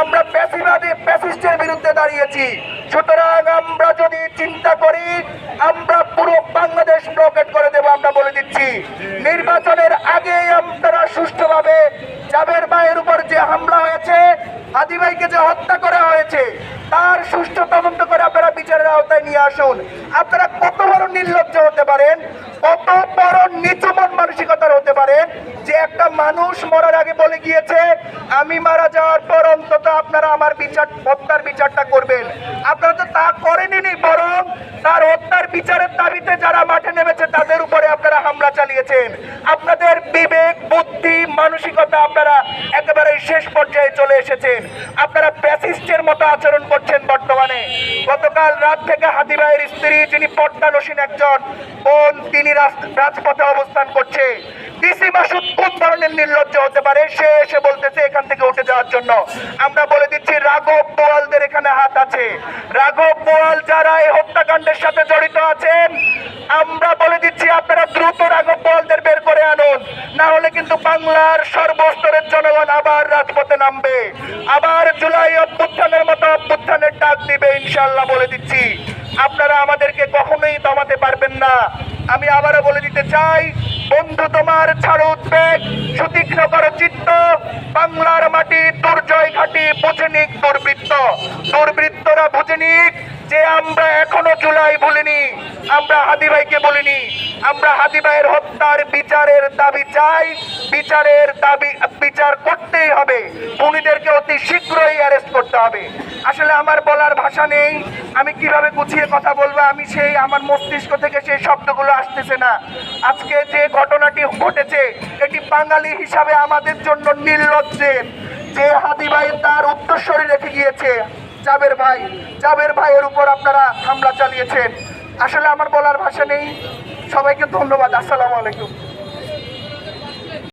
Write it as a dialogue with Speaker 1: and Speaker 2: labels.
Speaker 1: আমরা প্যাসিবাদী প্যাসিস্টের বিরুদ্ধে দাঁড়িয়েছি। সুতরাং আমরা যদি চিন্তা করি, আমরা পুরো বাংলাদেশ ব্লকেট করে দেব আমরা বলে দিচ্ছি। নির্বাচনের আগে আপনারা সুষ্ঠুভাবে জাবের ভাইয়ের উপর যে হামলা হয়েছে, হাদি ভাইকে যে হত্যা করা হয়েছে, তার সুষ্ঠু তদন্ত করে আপনারা বিচারের আওতায় নিয়ে আসুন। আপনারা কত বড় নির্লজ্জ হতে পারেন, কত বড় নিচু মন মানসিকতার হতে পারেন, যে একটা মানুষ মরার আগে বলে গিয়েছে আমি মারা যাওয়ার পর অন্তত আপনারা আমার বিচার, হত্যার বিচারটা করবেন। আপনারা তো তা করেনি বরং তার হত্যার বিচারের দাবিতে যারা মাঠে নেমেছে, তাদের উপরে আপনারা হামলা চালিয়েছেন। আপনাদের বিবেক, বুদ্ধি, মানসিকতা আপনারা একেবারে শেষ পর্যায়ে চলে এসেছেন। আপনারা প্যাসিস্টের মতো আচরণ করছেন বর্তমানে। গতকাল রাত থেকে হাদি ভাইয়ের স্ত্রী, যিনি পর্দানসীন একজন, বোন, তিনি রাজপথে অবস্থান করছে। ডিসি মাসুদ কোন ধরনের নির্লজ্জ হতে পারে, সে এসে বলতেছে এখান থেকে উঠে যাওয়ার জন্য। আমরা বলে দিচ্ছি, রাঘব বোয়ালদের এখানে হাত আছে। রাঘব বোয়াল যারা এই হত্যাকাণ্ডের সাথে জড়িত আছেন, আমরা বলে দিচ্ছি, আপনারা দ্রুত রাঘব বোয়ালদের বের করে আনুন। না হলে কিন্তু বাংলার সর্বস্তরের জনগণ আবার রাজপথে নামবে। আবার জুলাই অভ্যুত্থানের মতো অভ্যুত্থানের ডাক দিবে ইনশাল্লাহ বলে দিচ্ছি। আপনারা আমাদেরকে কখনোই দমাতে পারবেন না। আমি আবারও বলে দিতে চাই, বন্ধু তোমার ছাড়ো উদ্বেগ সুতীক্ষ্ণ করে চিত্ত বাংলার মাটি দুর্জয় ঘাটি বুঝে নিক দুর্বৃত্ত। দুর্বৃত্তরা বুঝে যে আমরা এখনও জুলাই বলিনি। আমরা হাদি ভাইকে বলিনি। আমরা হাদি ভাইয়ের হত্যার বিচারের দাবি চাই। বিচারের দাবি, বিচার করতেই হবে। খুনিদেরকে অতি শীঘ্রই অ্যারেস্ট করতে হবে। আসলে আমার বলার ভাষা নেই। আমি কীভাবে গুছিয়ে কথা বলব? আমি সেই, আমার মস্তিষ্ক থেকে সেই শব্দগুলো আসতেছে না। আজকে যে ঘটনাটি ঘটেছে, এটি বাঙালি হিসাবে আমাদের জন্য নির্লজ্জের। যে হাদি ভাই তার উত্তরস্বরী রেখে গিয়েছে জাবের ভাই, জাবের ভাইয়ের উপর আপনারা হামলা চালিয়েছেন। আসলে আমার বলার ভাষা নেই। সবাইকে ধন্যবাদ। আসসালামু আলাইকুম।